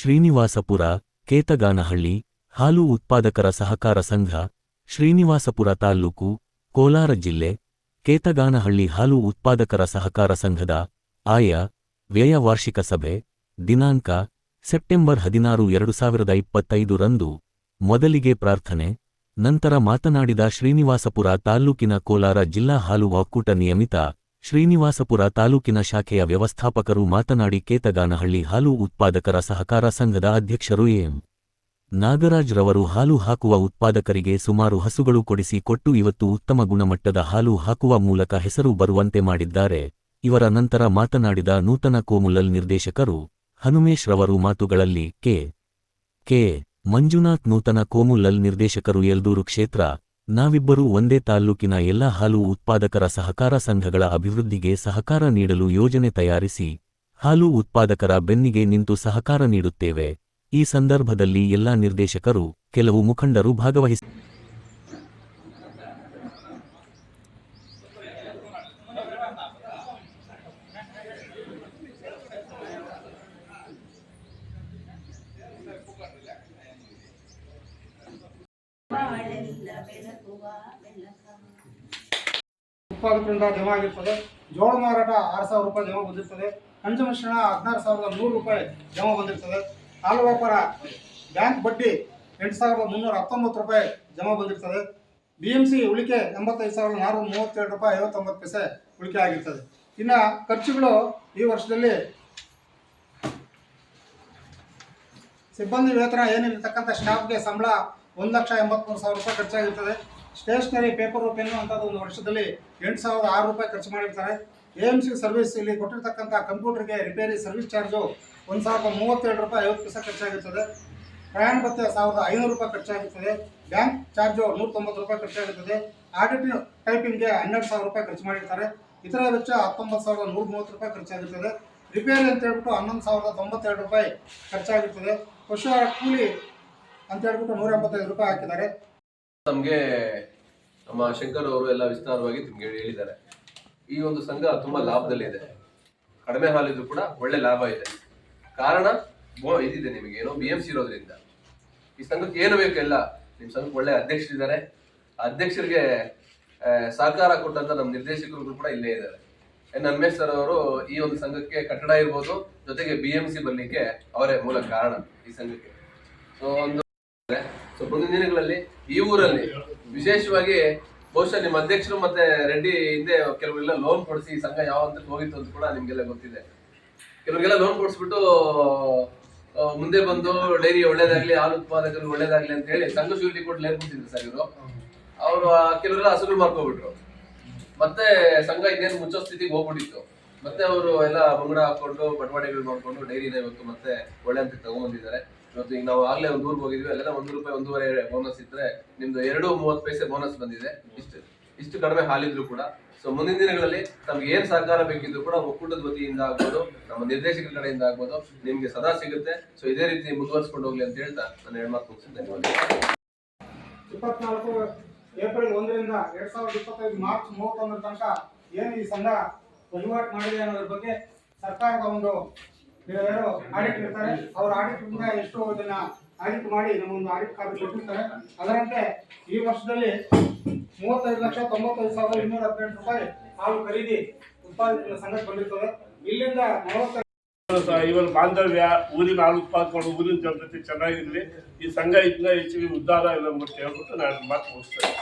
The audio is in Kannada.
ಶ್ರೀನಿವಾಸಪುರ, ಕೇತಗಾನಹಳ್ಳಿ, ಹಾಲು ಉತ್ಪಾದಕರ ಸಹಕಾರ ಸಂಘ, ಶ್ರೀನಿವಾಸಪುರ ತಾಲ್ಲೂಕು ಕೋಲಾರ ಜಿಲ್ಲೆ, ಕೇತಗಾನಹಳ್ಳಿ ಹಾಲು ಉತ್ಪಾದಕರ ಸಹಕಾರ ಸಂಘದ ಆಯ ವ್ಯಯ ವಾರ್ಷಿಕ ಸಭೆ, ದಿನಾಂಕ, ಸೆಪ್ಟೆಂಬರ್ ಹದಿನಾರು ಎರಡು ಸಾವಿರದ ಇಪ್ಪತ್ತೈದು ರಂದು. ಮೊದಲಿಗೆ ಪ್ರಾರ್ಥನೆ, ನಂತರ ಮಾತನಾಡಿದ ಶ್ರೀನಿವಾಸಪುರ ತಾಲ್ಲೂಕಿನ ಕೋಲಾರ ಜಿಲ್ಲಾ ಹಾಲು ಒಕ್ಕೂಟ ನಿಯಮಿತ ಶ್ರೀನಿವಾಸಪುರ ತಾಲೂಕಿನ ಶಾಖೆಯ ವ್ಯವಸ್ಥಾಪಕರು ಮಾತನಾಡಿ ಕೇತಗಾನಹಳ್ಳಿ ಹಾಲು ಉತ್ಪಾದಕರ ಸಹಕಾರ ಸಂಘದ ಅಧ್ಯಕ್ಷರು ಎಂ. ನಾಗರಾಜ್ ರವರು ಹಾಲು ಹಾಕುವ ಉತ್ಪಾದಕರಿಗೆ ಸುಮಾರು ಹಸುಗಳು ಕೊಡಿಸಿ ಕೊಟ್ಟು ಇವತ್ತು ಉತ್ತಮ ಗುಣಮಟ್ಟದ ಹಾಲು ಹಾಕುವ ಮೂಲಕ ಹೆಸರು ಬರುವಂತೆ ಮಾಡಿದ್ದಾರೆ. ಇವರ ನಂತರ ಮಾತನಾಡಿದ ನೂತನ ಕೋಮುಲಲ್ ನಿರ್ದೇಶಕರು ಹನುಮೇಶ್ ರವರು ಮಾತುಗಳಲ್ಲಿ ಕೆ. ಕೆ. ಮಂಜುನಾಥ್ ನೂತನ ಕೋಮುಲಲ್ ನಿರ್ದೇಶಕರು ಯಲ್ದೂರು ಕ್ಷೇತ್ರ ನಾವಿಬ್ಬರೂ ಒಂದೇ ತಾಲ್ಲೂಕಿನ ಎಲ್ಲ ಹಾಲು ಉತ್ಪಾದಕರ ಸಹಕಾರ ಸಂಘಗಳ ಅಭಿವೃದ್ಧಿಗೆ ಸಹಕಾರ ನೀಡಲು ಯೋಜನೆ ತಯಾರಿಸಿ, ಹಾಲು ಉತ್ಪಾದಕರ ಬೆನ್ನಿಗೆ ನಿಂತು ಸಹಕಾರ ನೀಡುತ್ತೇವೆ. ಈ ಸಂದರ್ಭದಲ್ಲಿ ಎಲ್ಲಾ ನಿರ್ದೇಶಕರು, ಕೆಲವು ಮುಖಂಡರು ಭಾಗವಹಿಸಿ ಉತ್ಪಾದಕರಿಂದ ಜಮಾ ಆಗಿರ್ತದೆ ಜೋಳ ಮಾರಾಟ ಆರು ಸಾವಿರ ರೂಪಾಯಿ ಜಮಾ ಬಂದಿರ್ತದೆ. ಹಂಚು ಮಿಶ್ರಣ ಹದಿನಾರು ಸಾವಿರದ ನೂರು ರೂಪಾಯಿ ಜಮಾ ಬಂದಿರ್ತದೆ. ಹಾಲು ವ್ಯಾಪಾರ, ಬ್ಯಾಂಕ್ ಬಡ್ಡಿ ಎಂಟು ಸಾವಿರದ ಮುನ್ನೂರ ಹತ್ತೊಂಬತ್ತು ರೂಪಾಯಿ ಜಮಾ ಬಂದಿರ್ತದೆ. ಬಿ ಎಂ ಸಿ ಉಳಿಕೆ ಎಂಬತ್ತೈದು ಸಾವಿರದ ನಾನ್ನೂರ ಮೂವತ್ತೆರಡು ರೂಪಾಯಿ ಐವತ್ತೊಂಬತ್ತು ಪೈಸೆ ಉಳಿಕೆ ಆಗಿರ್ತದೆ. ಇನ್ನು ಖರ್ಚುಗಳು ಈ ವರ್ಷದಲ್ಲಿ ಸಿಬ್ಬಂದಿ ವೇತನ ಏನಿರತಕ್ಕಂಥ ಸ್ಟಾಫ್ಗೆ ಸಂಬಳ ಒಂದು ಲಕ್ಷ ಎಂಬತ್ತ್ಮೂರು ಸಾವಿರ ರೂಪಾಯಿ ಖರ್ಚಾಗಿರ್ತದೆ. ಸ್ಟೇಷನರಿ ಪೇಪರ್ ಪೆನ್ನು ಅಂಥದ್ದು ಒಂದು ವರ್ಷದಲ್ಲಿ ಎಂಟು ಸಾವಿರದ ಆರು ರೂಪಾಯಿ ಖರ್ಚು ಮಾಡಿರ್ತಾರೆ. ಎ ಎಂ ಸಿ ಸರ್ವಿಸ್ ಇಲ್ಲಿ ಕೊಟ್ಟಿರ್ತಕ್ಕಂಥ ಕಂಪ್ಯೂಟರ್ಗೆ ರಿಪೇರಿ ಸರ್ವಿಸ್ ಚಾರ್ಜು ಒಂದು ಸಾವಿರದ ಮೂವತ್ತೆರಡು ರೂಪಾಯಿ ಐವತ್ತು ಪೈಸೆ ಖರ್ಚಾಗಿರ್ತದೆ. ಪ್ರಯಾಣ ಭತ್ತೆ ಸಾವಿರದ ಐನೂರು ರೂಪಾಯಿ ಖರ್ಚಾಗಿರ್ತದೆ. ಬ್ಯಾಂಕ್ ಚಾರ್ಜು ನೂರ ತೊಂಬತ್ತು ರೂಪಾಯಿ ಖರ್ಚಾಗಿರ್ತದೆ. ಆಡಿಟ್ ಟೈಪಿಂಗ್ಗೆ ಹನ್ನೆರಡು ಸಾವಿರ ರೂಪಾಯಿ ಖರ್ಚು ಮಾಡಿರ್ತಾರೆ. ಇತರ ವೆಚ್ಚ ಹತ್ತೊಂಬತ್ತು ಸಾವಿರದ ನೂರ ಮೂವತ್ತು ರೂಪಾಯಿ ಖರ್ಚಾಗಿರ್ತದೆ. ರಿಪೇರಿ ಅಂತ ಹೇಳ್ಬಿಟ್ಟು ಹನ್ನೊಂದು ಸಾವಿರದ ತೊಂಬತ್ತೆರಡು ರೂಪಾಯಿ ಖರ್ಚಾಗಿರ್ತದೆ. ಪಶು ಕೂಲಿ ಅಂತ ಹೇಳ್ಬಿಟ್ಟು ನೂರ ಎಂಬತ್ತೈದು ರೂಪಾಯಿ ಹಾಕಿದ್ದಾರೆ. ನಮಗೆ ನಮ್ಮ ಶಂಕರ್ ಅವರು ಎಲ್ಲ ವಿಸ್ತಾರವಾಗಿ ನಿಮ್ಗೆ ಹೇಳಿದ್ದಾರೆ. ಈ ಒಂದು ಸಂಘ ತುಂಬಾ ಲಾಭದಲ್ಲಿ ಇದೆ. ಕಡಿಮೆ ಹಾಲಿದ್ರು ಕೂಡ ಒಳ್ಳೆ ಲಾಭ ಇದೆ. ಕಾರಣ ಇದಿದೆ ನಿಮಗೆ ಏನೋ ಬಿ ಎಂ ಸಿ ಇರೋದ್ರಿಂದ. ಈ ಸಂಘಕ್ಕೆ ಏನು ಬೇಕು ಎಲ್ಲ ನಿಮ್ ಸಂಘಕ್ಕೆ ಒಳ್ಳೆ ಅಧ್ಯಕ್ಷರಿದ್ದಾರೆ. ಅಧ್ಯಕ್ಷರಿಗೆ ಸಹಕಾರ ಕೊಟ್ಟಂತ ನಮ್ಮ ನಿರ್ದೇಶಕರು ಕೂಡ ಇಲ್ಲೇ ಇದ್ದಾರೆ. ಎನ್ ಹನುಮೇಶ್ ಸರ್ ಅವರು ಈ ಒಂದು ಸಂಘಕ್ಕೆ ಕಟ್ಟಡ ಇರ್ಬೋದು, ಜೊತೆಗೆ ಬಿ ಎಂ ಸಿ ಬರ್ಲಿಕ್ಕೆ ಅವರೇ ಮೂಲ ಕಾರಣ ಈ ಸಂಘಕ್ಕೆ. ಸೊ ಒಂದು ಸೊ ಮುಂದಿನ ದಿನಗಳಲ್ಲಿ ಈ ಊರಲ್ಲಿ ವಿಶೇಷವಾಗಿ ಬಹುಶಃ ನಿಮ್ಮ ಅಧ್ಯಕ್ಷರು ಮತ್ತೆ ರೆಡ್ಡಿ ಹಿಂದೆ ಕೆಲವರೆಲ್ಲ ಲೋನ್ ಕೊಡಿಸಿ ಸಂಘ ಯಾವ ಹಂತಕ್ಕೆ ಹೋಗಿತ್ತು ಅಂತ ಕೂಡ ನಿಮ್ಗೆಲ್ಲ ಗೊತ್ತಿದೆ. ಕೆಲವರಿಗೆಲ್ಲ ಲೋನ್ ಕೊಡಿಸ್ಬಿಟ್ಟು ಮುಂದೆ ಬಂದು ಡೈರಿ ಒಳ್ಳೇದಾಗ್ಲಿ, ಹಾಲು ಉತ್ಪಾದಕರು ಒಳ್ಳೇದಾಗ್ಲಿ ಅಂತ ಹೇಳಿ ಸಂಘ ಶೂರಿಟಿ ಕೊಟ್ಟು ಲೇರ್ ಸರ್ ಇವರು. ಅವರು ಕೆಲವರೆಲ್ಲ ಹಸುಗಳು ಮಾಡ್ಕೊಬಿಟ್ರು ಮತ್ತೆ ಸಂಘ ಇನ್ನೇನು ಮುಚ್ಚೋ ಸ್ಥಿತಿಗೆ ಹೋಗ್ಬಿಟ್ಟಿತ್ತು. ಮತ್ತೆ ಅವರು ಎಲ್ಲ ಬಂಗಡ ಹಾಕೊಂಡು ಬಟವಾಡೆಗಳು ಮಾಡ್ಕೊಂಡು ಡೈರಿನ ಇವತ್ತು ಮತ್ತೆ ಒಳ್ಳೆ ಅಂತ ತಗೊಂಡ್ಬಂದಿದ್ದಾರೆ ಇವತ್ತು ಈಗ ನಾವು ಆಗ್ಲೇ ಒಂದು ಊರಿಗೆ ಹೋಗಿದ್ವಿ, ಅಲ್ಲೆಲ್ಲ ಒಂದು ರೂಪಾಯಿ ಒಂದೂವರೆ ಬೋನಸ್ ಇದ್ರೆ ನಿಮ್ದು ಎರಡು ಮೂವತ್ತು ಪೈಸೆ ಬೋನಸ್ ಬಂದಿದೆ. ಇಷ್ಟು ಇಷ್ಟು ಕಡಿಮೆ ಹಾಲಿದ್ರು ಕೂಡ. ಸೊ ಮುಂದಿನ ದಿನಗಳಲ್ಲಿ ನಮ್ಗೆ ಏನ್ ಸಹಕಾರ ಬೇಕಿದ್ರು ಕೂಡ ಒಕ್ಕೂಟದ ವತಿಯಿಂದ ಆಗ್ಬೋದು, ನಮ್ಮ ನಿರ್ದೇಶಕರ ಕಡೆಯಿಂದ ಆಗ್ಬೋದು, ನಿಮ್ಗೆ ಸದಾ ಸಿಗುತ್ತೆ. ಸೊ ಇದೇ ರೀತಿ ಮುಂದುವರ್ಸ್ಕೊಂಡು ಹೋಗ್ಲಿ ಅಂತ ಹೇಳ್ತಾ ನಾನು ಹೆಣ್ಮಕ್ ಮುಗಿಸ್ತೀನಿ ಧನ್ಯವಾದ ಇಪ್ಪತ್ನಾಲ್ಕು ಏಪ್ರಿಲ್ ಒಂದರಿಂದ ಎರಡ್ ಸಾವಿರದ ಇಪ್ಪತ್ತೈದು ಮಾರ್ಚ್ ಮೂವತ್ತೊಂದರ ತನಕ ಏನು ಈ ಸಂಘ ವಹಿವಾಟು ಮಾಡಿದೆ ಅನ್ನೋದ್ರ ಬಗ್ಗೆ ಸರ್ಕಾರದ ಒಂದು ಯಾರು ಆಡಿಟ್ ಇರ್ತಾರೆ. ಅವ್ರ ಆಡಿಟ್ ಮುಂದೆ ಎಷ್ಟು ಇದನ್ನ ಆಡಿಟ್ ಮಾಡಿ ನಮ್ಮೊಂದು ಆಡಿಟ್ ಕಾರ್ಡ್ ಕೊಟ್ಟಿರ್ತಾರೆ. ಅದರಂತೆ ಈ ವರ್ಷದಲ್ಲಿ ಮೂವತ್ತೈದು ಲಕ್ಷ ತೊಂಬತ್ತೈದು ಸಾವಿರದ ಇನ್ನೂರ ಹದಿನೆಂಟು ರೂಪಾಯಿ ಹಾಲು ಖರೀದಿ ಉತ್ಪಾದನೆ ಸಂಘಕ್ಕೆ ಬಂದಿರ್ತದೆ. ಇಲ್ಲಿಂದ ನಲವತ್ತ ಇವರ ಬಾಂಧವ್ಯ, ಊರಿನ ಹಾಲು ಉತ್ಪಾದಕರು, ಊರಿನ ಜನತೆ ಚೆನ್ನಾಗಿರಲಿ ಈ ಸಂಘ ಇದನ್ನ ಹೆಚ್ಚಿಗೆ ಉದ್ದಾರ ಇಲ್ಲ ಅಂತ ಹೇಳ್ಬಿಟ್ಟು ನಾನು ಮಾತು ಮುಗಿಸ್ತೇನೆ.